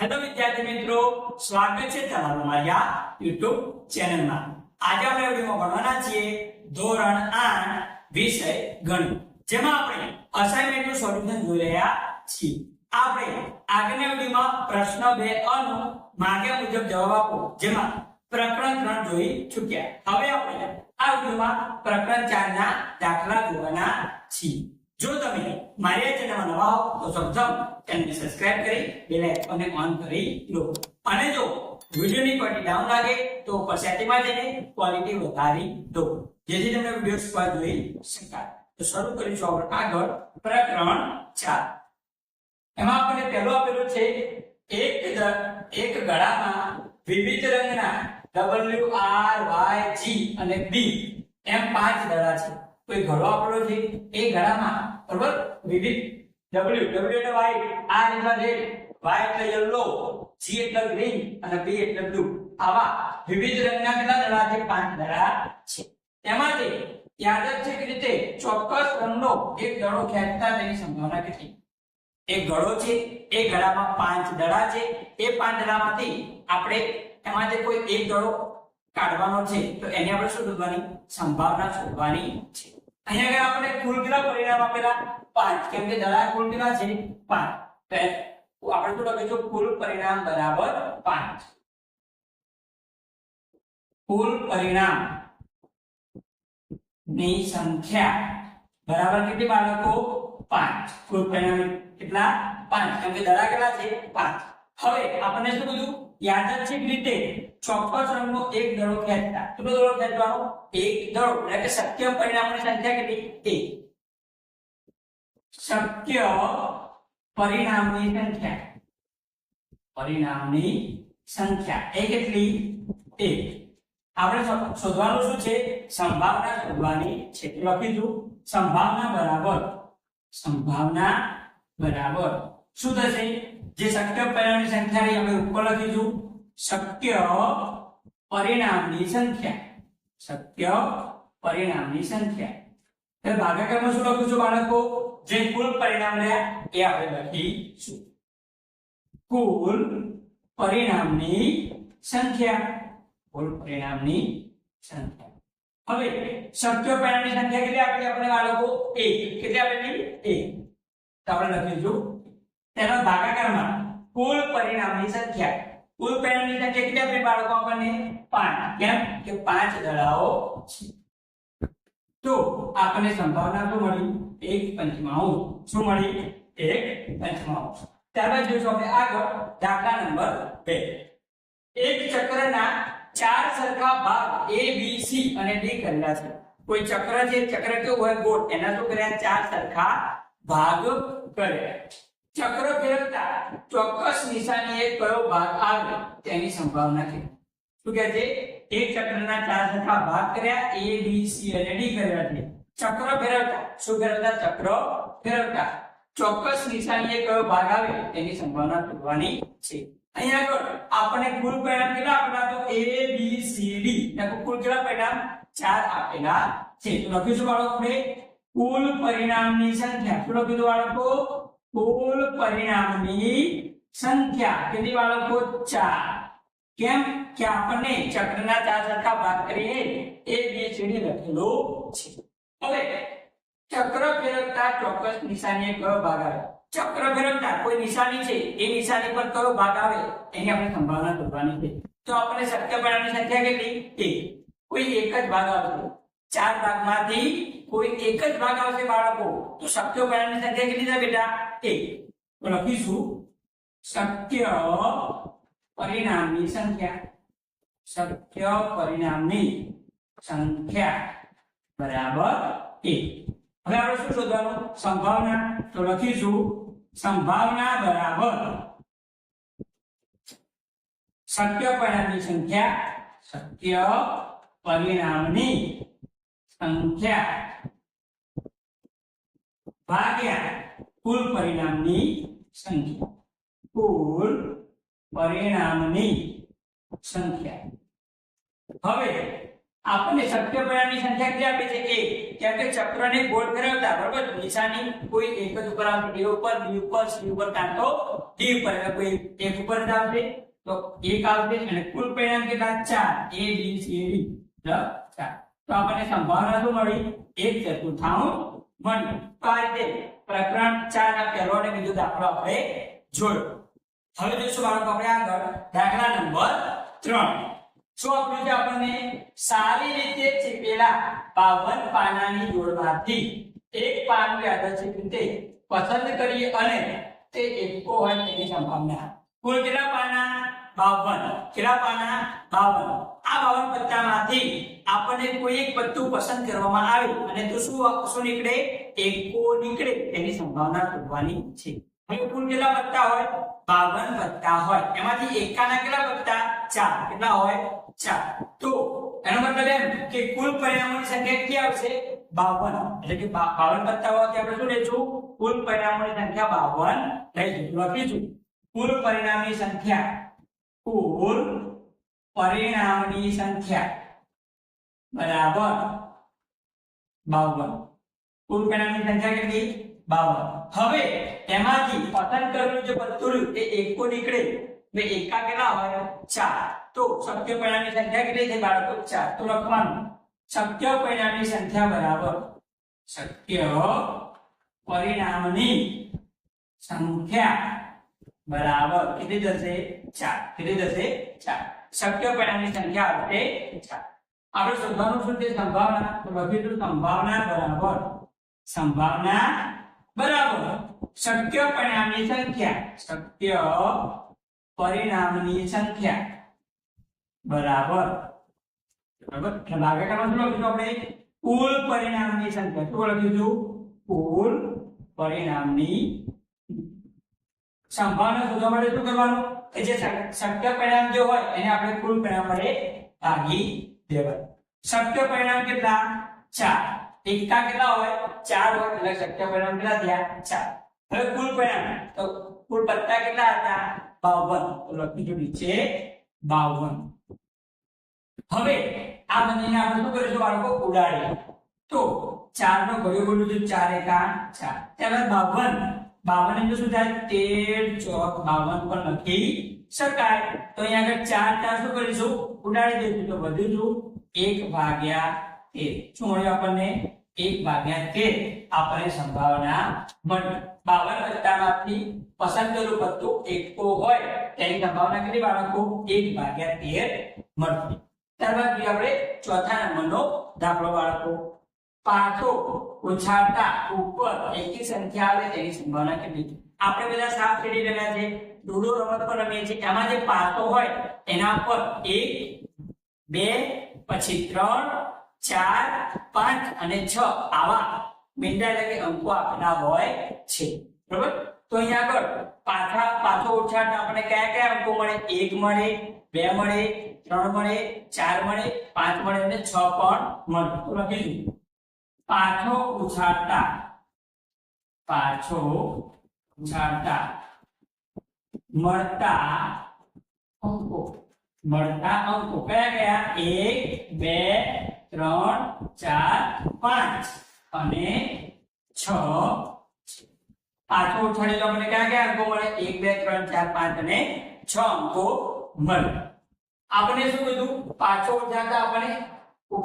Hello વિદ્યાર્થી મિત્રો, સ્વાગત છે તમારું મારા YouTube ચેનલમાં. આજે આપણે વિડિયોમાં ભણવાના છીએ ધોરણ 8 વિષય ગણિત. જેમાં આપણે અસાઇનમેન્ટનું સોલ્યુશન જોઈ રહ્યા છીએ. આપણે આગળના વિડિયોમાં પ્રશ્ન 2 અનુ માંગ્યા મુજબ જવાબ આપો. જેમાં પ્રકરણ 3 જોઈ ચૂક્યા. હવે આપણે આ વિડિયોમાં પ્રકરણ 4 ના દાખલા જોવાના છીએ. જો તમે મારી આ ચેનલમાં નવા હો, તો સબસ્ક્રાઇબ ચેનલને સબસ્ક્રાઇબ કરી બેલ આઇકોનને ઓન કરી લો અને જો વિડિયોની ક્વોલિટી ડાઉન લાગે, તો ઉપર સેટિંગમાં જઈને ક્વોલિટી વધારી દો. જેથી તમને વિડિયો સ્પષ્ટ જોઈ શકાય. તો શરૂ કરીશું આપણે આગળ પ્રકરણ 4 એમાં આપણને પહેલો આપેલો છે, એક એક ગળામાં વિવિધ રંગના W R Y G અને B. એમ પાંચ દડા છે. કોઈ ઘડો આપેલો છે? એ ગળામાં બરોબર? વિવિધ W W એટલે white R એટલે રેડ Y એટલે યલો G એટલે ગ્રીન અને B એટલે બ્લુ આવા વિવિધ રંગના કેટલા દડા છે? પાંચ દડા છે. એમાંથી યાદચ્છિક રીતે ચોક્કસ રંગનો એક દડો ખેંચતા તેની સંભાવના કેટલી? એક ગળો છે, એ ગળામાં પાંચ દડા છે. એ પાંચ દડામાંથી આપણે એમાંથી કોઈ એક દડો કાઢવાનો છે, તો એની આપણે શું શોધવાની સંભાવના શોધવાની છે. અહીંયા આગળ આપણે કુલ કેટલા પરિણામ આપેલા? પાંચ. કેમ કે દડા કુલ કેટલા છે? પાંચ. તો એ- આપણે શું લખીશું કુલ પરિણામ બરાબર પાંચ. કુલ પરિણામની સંખ્યા બરાબર કેટલી બાળકો? પાંચ. કુલ પરિણામ કેટલા? પાંચ. કેમ કે દડા કેટલા છે? પાંચ. હવે આપણને શું કીધું? યાદચ્છિક રીતે ચોક્કસ રંગનો એક દડો ખેંચતા. કેટલો દડો ખેંચવાનો? એક દડો. એટલે કે શક્ય પરિણામોની સંખ્યા કેટલી? એક. શક્ય પરિણામની સંખ્યા. પરિણામની સંખ્યા. એ કેટલી? એક. આપણે શોધવાનું શું છે? સંભાવના શોધવાની છે. લખી લખીશું સંભાવના બરાબર. સંભાવના બરાબર. શું થશે? જે શક્ય પરિણામની સંખ્યા રહી આપણે ઉપર લખીશું શક્ય પરિણામની સંખ્યા. શક્ય પરિણામની સંખ્યા. એટલે ભાગાકારમાં શું લખું છું બાળકો? જે કુલ પરિણામ રહ્યા, એ આપણે લખીશું. કુલ પરિણામની સંખ્યા. કુલ પરિણામની સંખ્યા. હવે શક્ય પરિણામની સંખ્યા કેટલી આપેલી આપણે બાળકો? એક. કેટલી આપેલી? એક. તો આપણે લખીશું તેનો ભાગાકારમાં કુલ પરિણામની સંખ્યા. કુલ પરિણામની સંખ્યા કેટલી આપેલી બાળકો આપણને? 5 કેમ? કે પાંચ દળાઓ છે. તો આપણને સંભાવના શું મળી? એક પંચમાંશ શું મળી? એક પંચમાંશ ત્યારબાદ જોઈશું આપણે આગળ દાખલા નંબર બે. એક ચક્રના ચાર સરખા ભાગ A, B, C અને D કરેલા છે. કોઈ ચક્ર છે? ચક્ર કેવું હોય? ગોળ. એના શું કર્યા? ચાર સરખા ભાગ કર્યા. ચક્ર ફેરવતા ચોક્કસ નિશાનીએ કયો ભાગ આવે તેની સંભાવના છે. શું કહે છે? એક ચક્રના ચાર સરખા ભાગ કર્યા એ બી સી અને ડી કર્યા છે. ચક્ર ફેરવતા. શું ફેરવતા? ચક્ર ફેરવતા. ચોક્કસ નિશાનીએ કયો ભાગ આવે તેની સંભાવના શોધવાની છે. અહીંયા આગળ આપણે કુલ પરિણામ કેટલા આપેલા તો એ બી સી ડી કુલ કેટલા પરિણામ? ચાર આપેલા છે. તો લખીશું બાળકો કુલ પરિણામની સંખ્યા. શું લખીશું બાળકો? કુલ પરિણામની સંખ્યા. કેટલી બાળકો? ચાર. કેમ? કે આપણને ચક્રના ચાર સરખા ભાગ કરીએ, એ C, D લખેલું છે. હવે, ચક્ર ફેરવતા ચોક્કસ નિશાની કયો ભાગ આવે? ચક્ર ફેરવતા કોઈ નિશાની છે? એ નિશાની પર કયો ભાગ આવે? એની આપણે સંભાવના શોધવાની છે. તો આપણે શક્ય પરિણામની સંખ્યા કેટલી? એક. કોઈ એક જ ભાગ આવશે. ચાર ભાગમાંથી કોઈ એક જ ભાગ આવશે બાળકો. તો શક્ય પરિણામની સંખ્યા કેટલી થાય બેટા? એક. લખીશું. શક્ય પરિણામની સંખ્યા. શક્ય પરિણામની સંખ્યા બરાબર એક. હવે આપણે શું શોધવાનું? સંભાવના. તો લખીશું. સંભાવના બરાબર. શક્ય પરિણામની સંખ્યા. શક્ય પરિણામની સંખ્યા ભાગ્યા કુલ પરિણામની સંખ્યા. કુલ પરિણામની સંખ્યા. હવે આપણને શક્ય પરિણામની સંખ્યા કેટલી આપે છે? એક. કેમ કે ચક્રને ગોળ ફેરવતા, બરોબર? નિશાની કોઈ એક જ ઉપર આવશે. એ ઉપર, બી ઉપર, સી ઉપર, કાં તો d ઉપર. કોઈ એક ઉપર જ આવશે, તો એક આવશે. અને કુલ પરિણામ કેટલા? ચાર. A B C d. ચાર. તો આપણને સંભાવના શું મળી. એક ચતુર્થાંશ મળી તો આ રીતે પ્રકરણ ચાર ના પહેલો અને બીજો દાખલો આપણે જોયો. હવે જોઈશું બાળકો આપણે આગળ. દાખલા નંબર ત્રણ. શું આપ્યું છે આપણને? સારી રીતે ચીપેલા બાવન પાનાની જોડવાથી એક પાનું યાદચ્છિક રીતે પસંદ કરીએ અને તે એકો હોય તેની સંભાવના. કુલ કેટલા પાના? બાવન. કેટલા પાના બાવન. આ બાવન પત્તામાંથી આપણને કોઈ એક પત્તું પસંદ કરવામાં આવે અને તો શું શું નીકળે? એકો નીકળે. તેની સંભાવના શોધવાની છે. અહીં કુલ કેટલા પત્તા હોય? બાવન પત્તા હોય. એમાંથી એકાના કેટલા પત્તા? ચાર. કેટલા હોય? ચાર. તો એનો મતલબ એમ કે કુલ પરિણામોની સંખ્યા કેટલી આવશે? બાવન. એટલે કે બાવન પત્તા હોવાથી આપણે શું લેશું કુલ પરિણામોની સંખ્યા બાવન લઈ લખીશું. કુલ પરિણામની સંખ્યા કુલ પરિણામની સંખ્યા બરાબર બાવન. કુલ પરિણામની સંખ્યા કેટલી? બાવન. હવે તેમાંથી પસંદ કરેલું જે રહ્યું એ એકો નીકળે એટલે એકા કેટલા હોય ચાર. તો શક્ય પરિણામની સંખ્યા કેટલી છે બાળકો? ચાર. તો લખવાનું. શક્ય પરિણામની સંખ્યા બરાબર. શક્ય પરિણામની સંખ્યા બરાબર. કેટલી થશે? ચાર. કેટલી થશે? ચાર. શક્ય પરિણામની સંખ્યા આવશે ચાર. આપણે શોધવાનું શું છે? સંભાવના. તો લખીશું સંભાવના બરાબર. સંભાવના બરાબર. શક્ય પરિણામની સંખ્યા. શક્ય પરિણામની સંખ્યા. બરાબર. બરાબર? એટલે ભાગાકારમાં શું લખીશું આપણે? કુલ પરિણામની સંખ્યા. શું લખીશું? કુલ પરિણામની સંભાવના શોધવા માટે શું કરવાનું? કે જે શક- શક્ય પરિણામ જે હોય, એને આપણે કુલ પરિણામ વડે ભાગી દેવાય શક્ય પરિણામ કેટલા? ચાર. એકા કેટલા હોય? ચાર હોય, એટલે શક્ય પરિણામ કેટલા થયા? ચાર. હવે કુલ પરિણામ, તો કુલ પત્તા કેટલા હતા? બાવન. તો લખીશું નીચે, બાવન. હવે આ બંનેને આપણે શું કરીશું? બાળકો ઉડાડીએ તો ચાર નો ઘડિયો બોલું છું, ચાર એકા ચાર. ત્યારબાદ બાવન. બાવન એટલે શું થાય? તેર ચોક બાવન પણ લખી શકાય. તો અહીંયા આગળ ચાર ચાર શું કરીશું? ઉડાડી દઈશું. તો વધ્યું શું? એક ભાગ્યા તેર. શું મળ્યું આપણને? એક ભાગ્યા તેર. આપણને સંભાવના મળી. બાવન વત્તામાંથી પસંદ કરેલું પત્તું એકતો હોય, તેની સંભાવના કેટલી બાળકો? એક ભાગ્યા તેર મળતી. ત્યારબાદ આપણે ચોથા નંબરનો દાખલો બાળકો. પાછો ઉછાળતા ઉપર એકી સંખ્યા આવે તેની સંભાવના કેટલી આપણે બધા સાપ ખેડી રહ્યા છે લૂડો રમત પર રમીએ છીએ. એમાં જે પાસો હોય, એના પર એક, બે, પછી ત્રણ, ચાર, પાંચ અને છ આવા મીંડા એટલે કે અંકો આપેલા હોય છે. બરોબર? તો અહીંયા આગળ પાછા પાછો ઉછાળતા આપણને કયા કયા અંકો મળે? એક મળે, બે મળે, ત્રણ મળે, ચાર મળે, પાંચ મળે અને છ પણ મળે. તો લખીશું પાછો ઉછાળતા. પાછો ઉછાળતા. મળતા અંકો. મળતા અંકો. કયા કયા? એક, બે, ત્રણ, ચાર, પાંચ. અને છ પાછો ઉછાળેલો મને કયા કયા અંકો મળે? એક, બે, ત્રણ, ચાર, પાંચ અને છ અંકો મળે. આપણે શું કીધું? પાછો ઉછાળતા. આપણે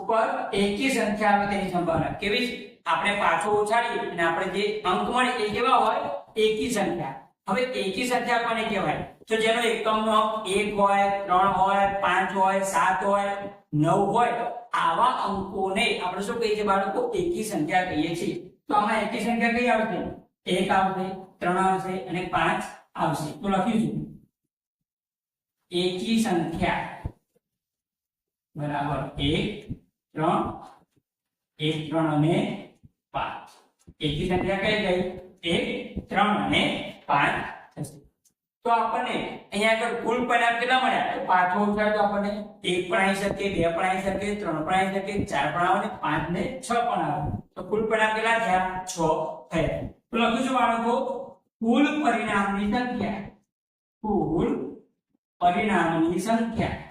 ઉપર એકી સંખ્યા આવે તેની સંભાવના. કેવી છે? આપણે પાછો ઉછાળીએ અને આપણે જે અંક મળે એ કેવા હોય? એકી સંખ્યા. હવે એકી સંખ્યા કોને કહેવાય? તો જેનો એકમનો એક હોય, ત્રણ હોય, પાંચ હોય, સાત હોય, નવ હોય, આવા અંકોને આપણે શું કહીએ છીએ બાળકો? એકી સંખ્યા કહીએ છીએ. તો આમાં એકી સંખ્યા કઈ આવશે? એક આવશે, ત્રણ આવશે અને પાંચ આવશે. તો લખીશું એકી સંખ્યા. બરાબર. એક ત્રણ, એક, ત્રણ અને પાંચ. એકી સંખ્યા કઈ ગઈ એક, ત્રણ અને પાંચ થશે. તો આપણને અહીંયા આગળ કુલ પરિણામ કેટલા મળ્યા? પાછો ઉછાળ તો આપણને એક પણ આવી શકે, બે પણ આવી શકે, ત્રણ પણ આવી શકે, ચાર પણ આવે ને પાંચ ને છ પણ આવે. તો કુલ પરિણામ કેટલા થયા? છ થયા. તો લખીશું બાળકો, કુલ પરિણામની સંખ્યા. કુલ પરિણામની સંખ્યા.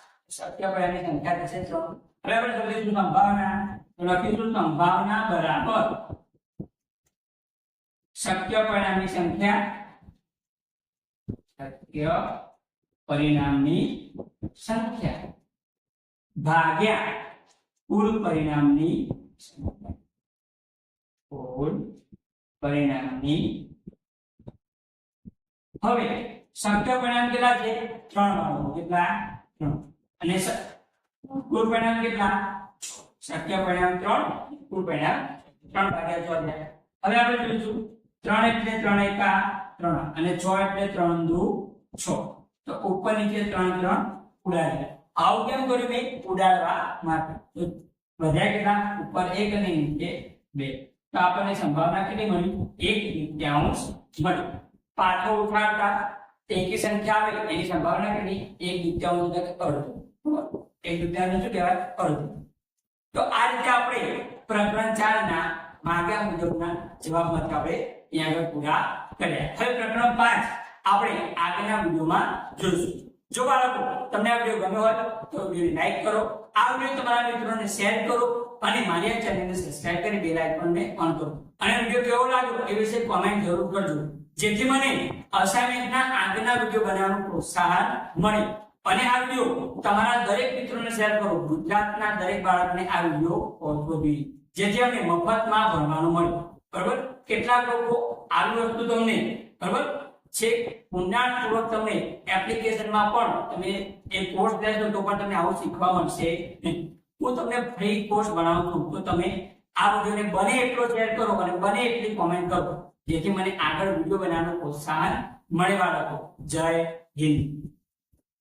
સત્યપ્રાયની સંખ્યા થશે તો હવે આપણે લખીશું સંભાવના તો લખીશું સંભાવના બરાબર શક્ય સંખ્યા શક્ય પરિણામની સંખ્યા. ભાગ્યા કુલ પરિણામની સંખ્યા. કુલ પરિણામની હવે શક્ય પરિણામ કેટલા છે? ત્રણ વાળો. કેટલા? ત્રણ. અને કુલ પરિણામ કેટલા? શક્ય પરિણામ ત્રણ, કુલ પરિણામ ત્રણ ભાગ્યા 4 થયા હવે આપણે જોઈશું. ત્રણ એટલે ત્રણ એકા ત્રણ અને છ એટલે ત્રણ દુ છ. તો ઉપર નીચે ત્રણ ત્રણ ઉડાડ્યા આવું કેમ કર્યું બે ઉડાડવા માટે. તો વધ્યા કેટલા? ઉપર એક અને નીચે બે. તો આપણને સંભાવના કેટલી મળી? એક તૃતીયાંશ મળી. પાછો ઉઠાડતા એકી સંખ્યા આવે, એની સંભાવના કેટલી? એક તૃતીયાંશ તક કે અડધો. બરાબર? એક શું કહેવાય? અડધો તો આ રીતે આપણે પ્રકરણ ચાર ના માગ્યા મુજબના જવાબમાંથી આપણે અહીંયા આગળ પૂરા કર્યા. હવે પ્રકરણ પાંચ આપણે આગળના વિડીયોમાં જોઈશું. જો બાળકો તમને આ વીડિયો ગમ્યો હોય તો વીડિયો લાઈક કરો. આ વીડિયો તમારા મિત્રોને શેર કરો અને મારી આ ચેનલને સબસ્ક્રાઇબ કરી બેલ આઇકોનને ઓન કરો. અને વીડિયો કેવો લાગ્યો એ વિશે કોમેન્ટ જરૂર કરજો. જેથી મને અસાઇનમેન્ટના આગળના વીડિયો બનાવવાનું પ્રોત્સાહન મળે. અને આ વીડિયો તમારા દરેક મિત્રોને શેર કરો. ગુજરાતના દરેક બાળકને આ વીડિયો પહોંચવો જોઈએ, જેથી અમને મફતમાં ભણવાનું મળે. બરોબર? કેટલાક લોકો આવી વસ્તુ તમને, બરોબર? છે ઊંડાણપૂર્વક તમને એપ્લિકેશનમાં પણ તમે એ કોર્સ લેશો તો પણ તમને આવું શીખવા મળશે હું તમને ફ્રી કોર્સ બનાવું છું. તો તમે આ વિડીયોને બને એટલો શેર કરો અને બને એટલી કોમેન્ટ કરો, જેથી મને આગળ વીડિયો બનાવવાનો પ્રોત્સાહન મળે બાળકો. જય હિન્દ.